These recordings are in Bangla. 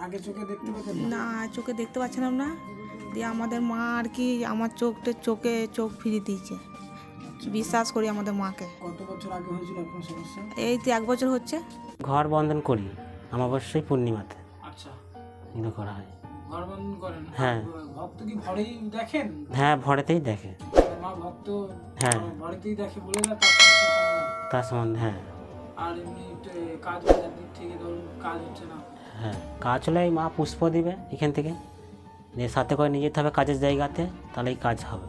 আগে চোখে দেখতে পেতেন না? চোখে দেখতে পাচ্ছিলাম না। দিয়ে আমাদের মা আর কি আমার চোখটা চোখে চোখ ফিরিয়ে দিয়েছে। বিশ্বাস করি আমাদের মাকে। কত বছর আগে হয়েছিল আপনার সমস্যা? এই তো এক বছর হচ্ছে। ঘর বন্ধন করি অমাবস্যায় পূর্ণিমাতে। আচ্ছা। এগুলো করা হয়। ঘর বন্ধন করেন হ্যাঁ। ভক্ত কি ঘরেই দেখেন? হ্যাঁ ভরেতেই দেখে। মা ভক্ত? হ্যাঁ। বাড়িতেই দেখে বলে না। তার সম্বন্ধে। হ্যাঁ। আর এমনি কাজ বাজার দিক থেকে ধরুন কাজ হচ্ছে না। হ্যাঁ কাজ হলে মা পুষ্প দিবে এখান থেকে। দিয়ে সাথে করে নিয়ে যেতে হবে কাজের জায়গাতে, তাহলেই কাজ হবে।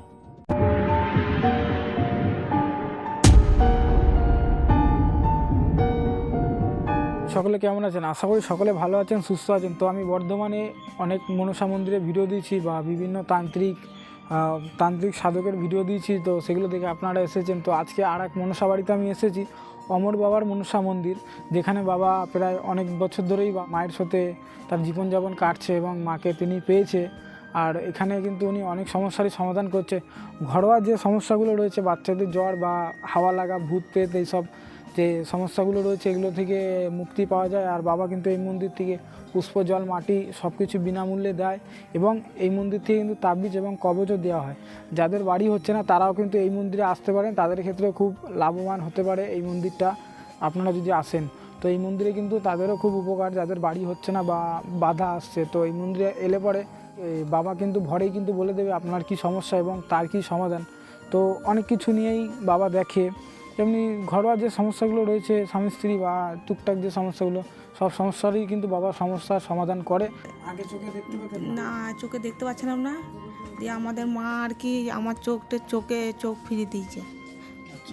সকলে কেমন আছেন? আশা করি সকলে ভালো আছেন, সুস্থ আছেন। তো আমি বর্ধমানে অনেক মনসা মন্দিরে ভিডিও দিয়েছি বা বিভিন্ন তান্ত্রিক তান্ত্রিক সাধকের ভিডিও দিয়েছি। তো সেগুলো দেখে আপনারা এসেছেন। তো আজকে আর এক মনসা বাড়িতে আমি এসেছি। অমর বাবার মনসা মন্দির, যেখানে বাবা প্রায় অনেক বছর ধরেই মায়ের সাথে তার জীবনযাপন কাটছে এবং মাকে তিনি পেয়েছে। আর এখানে কিন্তু উনি অনেক সমস্যারই সমাধান করছে। ঘরোয়া যে সমস্যাগুলো রয়েছে, বাচ্চাদের জ্বর বা হাওয়া লাগা ভূত পেত এইসব যে সমস্যাগুলো রয়েছে এগুলো থেকে মুক্তি পাওয়া যায় আর বাবা কিন্তু এই মন্দির থেকে পুষ্প, জল, মাটি সব কিছু বিনামূল্যে দেয় এবং এই মন্দির থেকে কিন্তু তাবিজ এবং কবচও দেওয়া হয়। যাদের বাড়ি হচ্ছে না, তারাও কিন্তু এই মন্দিরে আসতে পারেন। তাদের ক্ষেত্রে খুব লাভবান হতে পারে এই মন্দিরটা। আপনারা যদি আসেন, তো এই মন্দিরে কিন্তু তাদেরও খুব উপকার। যাদের বাড়ি হচ্ছে না বা বাধা আসছে, তো এই মন্দিরে এলে পরে বাবা কিন্তু ভরেই কিন্তু বলে দেবে আপনার কি সমস্যা এবং তার কি সমাধান। তো অনেক কিছু নিয়েই বাবা দেখে এমনি ঘরোয়া যে সমস্যাগুলো রয়েছে স্বামী স্ত্রী বা টুকটাক যে সমস্যাগুলো সব সমস্যারই কিন্তু বাবা সমস্যার সমাধান করে। আগে চোখে দেখতে পেতেন না? না চোখে দেখতে পাচ্ছিলাম না। দিয়ে আমাদের মা আর কি আমার চোখটা চোখে চোখ ফিরিয়ে দিয়েছে।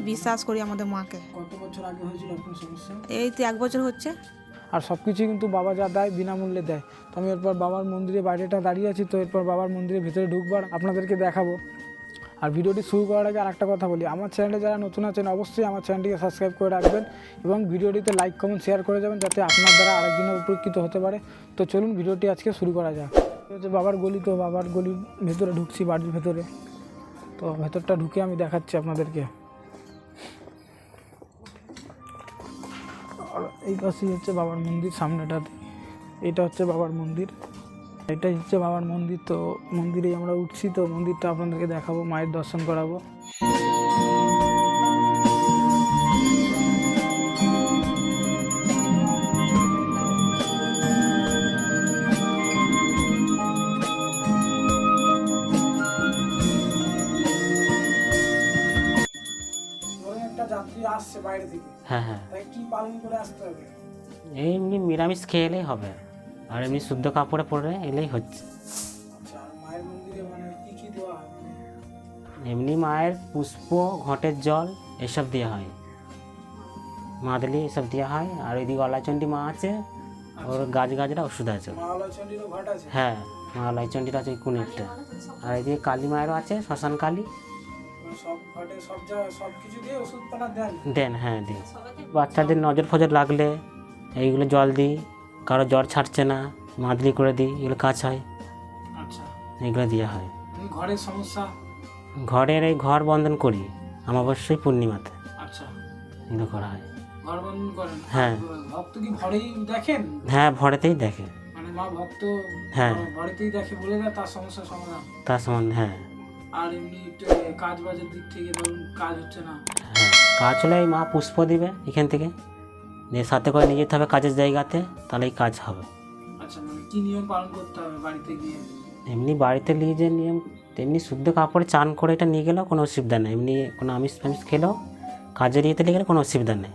বিশ্বাস করি আমাদের মাকে। কত বছর আগে হয়েছিল আপনার সমস্যা? এই তো এক বছর হচ্ছে। আর সব কিছুই কিন্তু বাবা যা দেয় বিনামূল্যে দেয়। তো আমি এরপর বাবার মন্দিরে বাইরেটা দাঁড়িয়ে আছি তো এরপর বাবার মন্দিরের ভিতরে ঢুকবার আপনাদেরকে দেখাবো। আর ভিডিওটি শুরু করার আগে আরেকটা কথা বলি। আমার চ্যানেলে যারা নতুন আছেন, অবশ্যই আমার চ্যানেলটিকে সাবস্ক্রাইব করে রাখবেন এবং ভিডিওটিতে লাইক, কমেন্ট শেয়ার করে যাবেন যাতে আপনার দ্বারা আরেকজনের উপকৃত হতে পারে। তো চলুন ভিডিওটি আজকে শুরু করা যাক। হচ্ছে বাবার গলি তো, বাবার গলির ভেতরে ঢুকছি, বাড়ির ভেতরে। তো ভেতরটা ঢুকে আমি দেখাচ্ছি আপনাদেরকে। আর এই পাশেই হচ্ছে বাবার মন্দির, সামনেটাতে। এটা হচ্ছে বাবার মন্দির। এটাই হচ্ছে বাবার মন্দির তো মন্দিরেই আমরা উঠছি তো মন্দিরটা আপনাদেরকে দেখাবো মায়ের দর্শন করাবো। যাত্রী আসছে বাইরে থেকে হ্যাঁ হ্যাঁ। তাই কি পালন করে আসতে হবে? এই এমনি নিরামিষ খেয়ে হবে। আর এমনি শুদ্ধ কাপড়ে পরে এলেই হচ্ছে। আচ্ছা এমনি মায়ের পুষ্প ঘটের জল এসব দেওয়া হয়। মাদলি এসব দেওয়া হয়। আর ওইদিকে অলাচণ্ডী মা আছে ওর গাছ গাছরা ওষুধ আছে। হ্যাঁ মা অলাচণ্ডীর আছে ওই কুণেরটা আর এদিকে কালী মায়েরও আছে শ্মশান কালী। মানে দেন? দেন হ্যাঁ দিই বাচ্চাদের নজর ফজর লাগলে এইগুলো জল দিই। কারও জ্বর ছাড়ছে না মাদলি করে দিই এগুলো কাজ হয়। আচ্ছা। এগুলো দেওয়া হয়। ঘরের সমস্যা? ঘরের এই ঘর বন্ধন করি অমাবস্যায় পূর্ণিমাতে। আচ্ছা। এগুলো করা হয়। হ্যাঁ। ভক্ত কি ঘরেই দেখেন? হ্যাঁ ভরেতেই দেখে। মানে মা ভক্ত হ্যাঁ। দেখে বলে তার সমস্যার সমাধান? তার সম্বন্ধে হ্যাঁ। আর এমনি কাজ বাজের দিক থেকে ধরুন কাজ হচ্ছে না। হ্যাঁ কাজ হলে মা পুষ্প দিবে এখান থেকে। দিয়ে সাথে করে নিয়ে যেতে হবে কাজের জায়গাতে তাহলেই কাজ হবে। আচ্ছা মানে কি নিয়ম পালন করতে হবে বাড়িতে গিয়ে? এমনি বাড়িতে নিয়ে যে নিয়ম তেমনি শুদ্ধ কাপড়ে চান করে এটা নিয়ে গেলেও কোনো অসুবিধা নেই। এমনি কোনো আমিষ ফামিষ খেলেও কাজের ইয়েতে নিয়ে গেলে কোনো অসুবিধা নেই।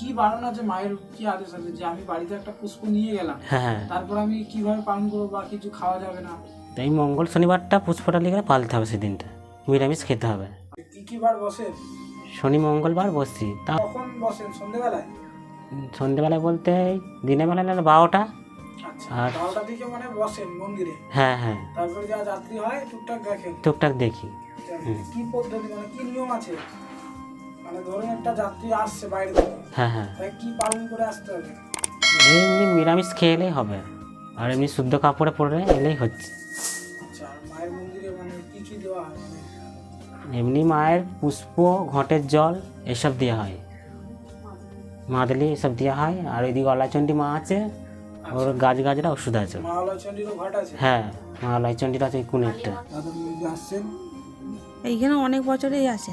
কি বারণ আছে? মায়ের কি আদেশ আছে? যে আমি বাড়িতে একটা পুষ্প নিয়ে গেলাম হ্যাঁ হ্যাঁ। তারপর আমি কীভাবে পালন করব বা কিছু খাওয়া যাবে না? তো মঙ্গল শনিবারটা পুষ্পটা নিয়ে গেলে পালতে হবে সেদিনটা। নিরামিষ খেতে হবে। কি কি বার বসেন? শনি মঙ্গলবার বসছি তা কখন বসেন? সন্ধেবেলায় বলতে দিনের বেলা না বারোটা। আচ্ছা আর- মানে বসেন মন্দিরে? হ্যাঁ হ্যাঁ। তারপরে যা যাত্রী হয় টুকটাক দেখি। কি পদ্ধতি মানে কি নিয়ম আছে? মানে ধরুন একটা যাত্রী আসছে বাইরে হ্যাঁ হ্যাঁ। কি পালন করে আসতে হবে? এমনি নিরামিষ খেয়ে এলেই হবে। আর এমনি শুদ্ধ কাপড়ে পরে এলেই হচ্ছে। আচ্ছা মানে এমনি মায়ের পুষ্প ঘটের জল এসব দেওয়া হয়। মাদলি এসব দেওয়া হয় আর ওইদিকে অলাচণ্ডী মা আছে ওর গাছ গাছরা ওষুধ আছে। হ্যাঁ মালাই চণ্ডীর আছে কোন একটা আসছেন? এইখানে অনেক বছরেই আছে।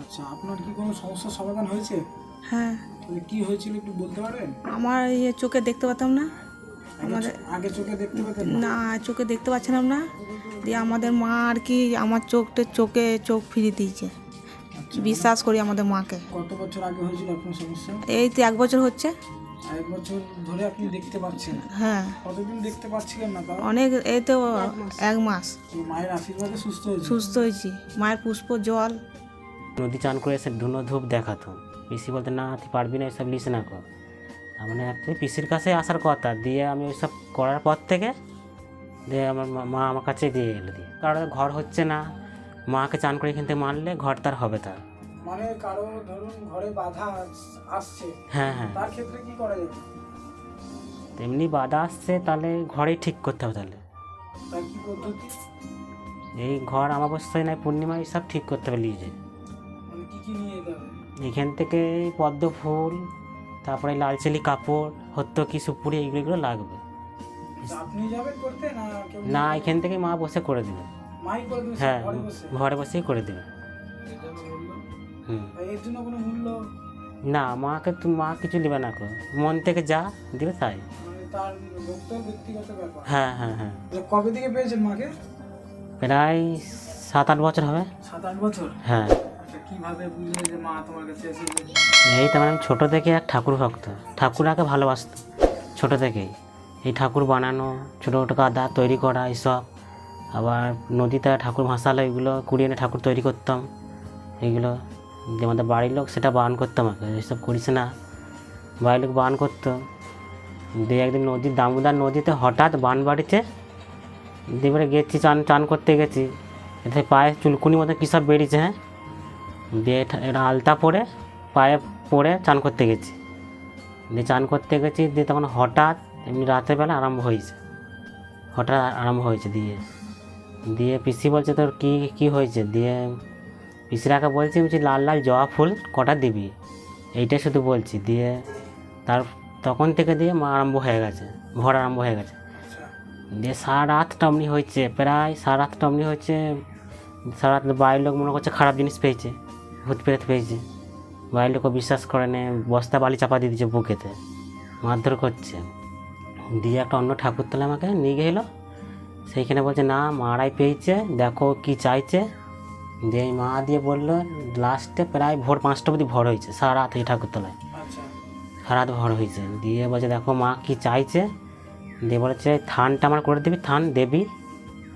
আচ্ছা আপনার কি কোনো সমস্যার সমাধান হয়েছে? হ্যাঁ। কি হয়েছিল একটু বলতে পারবেন আমার ইয়ে চোখে দেখতে পেতাম না। আমাদের আগে চোখে দেখতে পেতেন না? না চোখে দেখতে পাচ্ছিলাম না। দিয়ে আমাদের মা আর কি আমার চোখটা চোখে চোখ ফিরিয়ে দিয়েছে। বিশ্বাস করি আমাদের মাকে। কত বছর আগে হয়েছিল আপনার সমস্যা? এই তো এক বছর হচ্ছে। এক বছর ধরে আপনি দেখতে পাচ্ছেন। হ্যাঁ। কতদিন দেখতে পাচ্ছিলেন না তাও? অনেক এই তো এক মাস। মায়ের আশীর্বাদে সুস্থ হয়েছে। সুস্থ হয়েছি। মায়ের পুষ্প জল। নদী চান করে এসে ধুনো ধূপ দেখাতো। পিসি বলতে না তুই পারবি না এসব লিস না কর। তার মানে অ্যাকচুয়ালি পিসির কাছে আসার কথা। দিয়ে আমি ওইসব করার পর থেকে দিয়ে আমার মা- মা আমার কাছে দিয়ে এলো। দিয়ে কারণ ঘর হচ্ছে না। মাকে চান করে এখান থেকে মারলে ঘর তার হবে তার। মানে কারও ধরুন ঘরে বাধা আস- আসছে হ্যাঁ হ্যাঁ। তার ক্ষেত্রে কি করা যাবে এমনি বাধা আসছে তাহলে ঘরেই ঠিক করতে হবে তাহলে। তার কি পদ্ধতি? এই ঘর আমাবস্যায় নাই পূর্ণিমায় সব ঠিক করতে হবে নিজে। মানে কি কি নিয়ে যেতে হবে? এখান থেকে পদ্ম ফুল তারপরে লালচেলি কাপড় হত্য কি সুপুরি এইগুলো এগুলো লাগবে। আপনি যাবেন করতে না কেউ না এখান থেকে মা বসে করে দেবে। মাই করে দেবে হ্যাঁ ঘরে বসেই করে দেবে। এর জন্য কোনো মূল্য? না মাকে তুমি মা কিছু নেবে না কো মন থেকে যা দিবে তাই। মানে তার লোকটা ব্যক্তিগত ব্যাপার? হ্যাঁ হ্যাঁ হ্যাঁ। কবে থেকে পেয়েছেন মাকে? প্রায় সাত আট বছর হবে। সাত আট বছর? হ্যাঁ। আচ্ছা কীভাবে বুঝলে যে মা তোমার কাছে এসেছে? এই তো আমি ছোটো থেকে এক ঠাকুর ভক্ত। ঠাকুর ঠাকুরাকে ভালোবাসত ছোটো থেকেই। এই ঠাকুর বানানো ছোটো ছোটো কাদা তৈরি করা এইসব। আবার নদীতে ঠাকুর ভাসালো এগুলো কুড়িয়ে এনে ঠাকুর তৈরি করতাম। এইগুলো যে আমাদের বাড়ির লোক সেটা বারণ করতো আমাকে এইসব করিস না। বাড়ির লোক বারণ করতো। দিয়ে একদিন নদীর দামোদর নদীতে হঠাৎ বান বাড়িতে দিয়ে গেছি, চান চান করতে গেছি। এতে পায়ে চুলকুনি মতো কী সব বেরিয়েছে হ্যাঁ? দিয়ে এটা- আলতা পরে পায়ে পরে চান করতে গেছি। দিয়ে চান করতে গেছি, দিয়ে তখন হঠাৎ এমনি রাতের বেলা আরম্ভ হয়েছে। হঠাৎ আরম্ভ হয়েছে দিয়ে। দিয়ে পিসি বলছে, তোর কি কি হয়েছে? দিয়ে পিসিরাকে বলছি বলছি লাল লাল জবা ফুল কটা দিবি? এইটাই শুধু বলছি দিয়ে তার তখন থেকে দিয়ে মা আরম্ভ হয়ে গেছে ভর আরম্ভ হয়ে গেছে। আচ্ছা। দিয়ে সারা রাত টমনি হয়েছে প্রায় সারা রাত টমনি হয়েছে সারা রাত বাড়ির লোক মনে করছে খারাপ জিনিস পেয়েছে ভূত প্রেত পেয়েছে। বাড়ির লোকও বিশ্বাস করে নে বস্তা বালি চাপা দিয়ে দিচ্ছে বুকেতে মারধর করছে। দিয়ে একটা অন্য ঠাকুর ঠাকুরতলা আমাকে নিয়ে গেলো সেইখানে বলছে না মারাই পেয়েছে দেখো কি চাইছে। দিয়ে এই মা দিয়ে বলল লাস্টে প্রায় ভোর পাঁচটা অবধি ভর হয়েছে সারা রাত এই ঠাকুরতলায় আচ্ছা। সারা রাত ভর হয়েছে। দিয়ে বলছে দেখো মা কি চাইছে? দিয়ে বলেছে থানটা আমার করে দিবি থান দেবী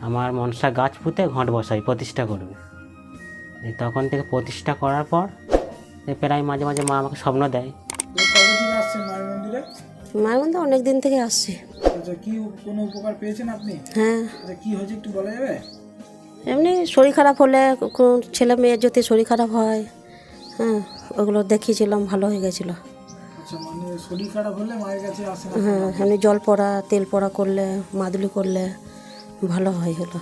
আমার মনসা গাছ পুঁতে ঘট বসাই প্রতিষ্ঠা করবে। তখন থেকে প্রতিষ্ঠা করার পর প্রায় মাঝে মাঝে মা আমাকে স্বপ্ন দেয়। মায়ের মন্দিরে অনেক দিন থেকে আসছি। আচ্ছা কি কোনো উপকার পেয়েছেন আপনি? হ্যাঁ। আচ্ছা কি হয়েছে একটু বলা যাবে? এমনি শরীর খারাপ হলে কোন ছেলে মেয়ের যদি শরীর খারাপ হয় হ্যাঁ ওগুলো দেখিয়েছিলাম ভালো হয়ে গেছিল। আচ্ছা মানে হ্যাঁ এমনি জল পড়া তেল পড়া করলে মাদুলি করলে ভালো হয়ে হলো।